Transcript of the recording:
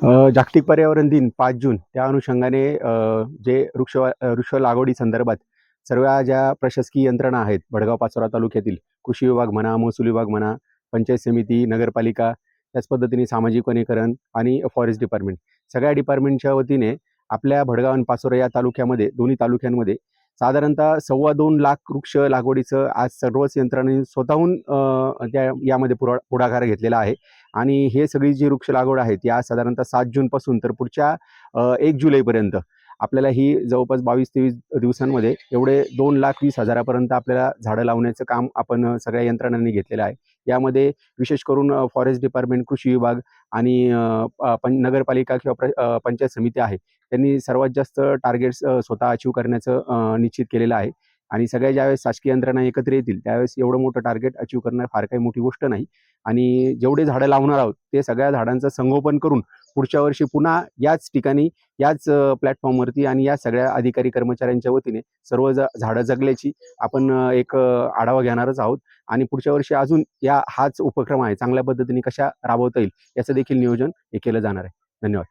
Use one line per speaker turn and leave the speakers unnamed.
जागतिक पर्यावरण दिन पाच जून. त्या अनुषंगाने जे वृक्ष वृक्ष लागवडी संदर्भात सर्व ज्या प्रशासकीय यंत्रणा आहेत भडगाव पाचोरा तालुक्यातील कृषी विभाग म्हणा महसूल विभाग म्हणा पंचायत समिती नगरपालिका त्याच पद्धतीने सामाजिक वनीकरण आणि फॉरेस्ट डिपार्टमेंट. सगळ्या डिपार्टमेंटच्या वतीने आपल्या भडगाव आणि पाचोरा या तालुक्यामध्ये दोन्ही तालुक्यांमध्ये साधारणतः सव्वा दोन लाख वृक्ष लागवडीचं आज सर्वच यंत्रणांनी स्वतःहून त्या यामध्ये पुरा पुढाकार घेतलेला आहे. आणि हे सगळी जी वृक्ष लागवड आहे ती आज साधारणतः सात जूनपासून तर पुढच्या एक जुलैपर्यंत आपल्याला ही जवळपास बावीस तेवीस दिवसांमध्ये एवढे दोन लाख वीस हजारापर्यंत आपल्याला झाडं लावण्याचं काम आपण सगळ्या यंत्रणांनी घेतलेलं आहे. यामध्ये विशेष करून फॉरेस्ट डिपार्टमेंट कृषी विभाग आणि अ, नगरपालिका किंवा प्र पंचायत समिती आहे. त्यांनी सर्वात जास्त टार्गेट्स स्वतः अचीव करण्याचं निश्चित केलेलं आहे. आणि सगळ्या ज्यावेळेस शासकीय यंत्रणा एकत्र येतील त्यावेळेस एवढं मोठं टार्गेट अचीव करणं फार काही मोठी गोष्ट नाही. आणि जेवढे झाडं लावणार आहोत ते सगळ्या झाडांचं संगोपन करून पुढच्या वर्षी पुन्हा याच ठिकाणी याच प्लॅटफॉर्मवरती आणि या सगळ्या अधिकारी कर्मचाऱ्यांच्या वतीने सर्व ज झाडं जगल्याची आपण एक आढावा घेणारच आहोत. आणि पुढच्या वर्षी अजून या हाच उपक्रम आहे चांगल्या पद्धतीने कशा राबवता येईल याचं देखील नियोजन हे केलं जाणार आहे. धन्यवाद.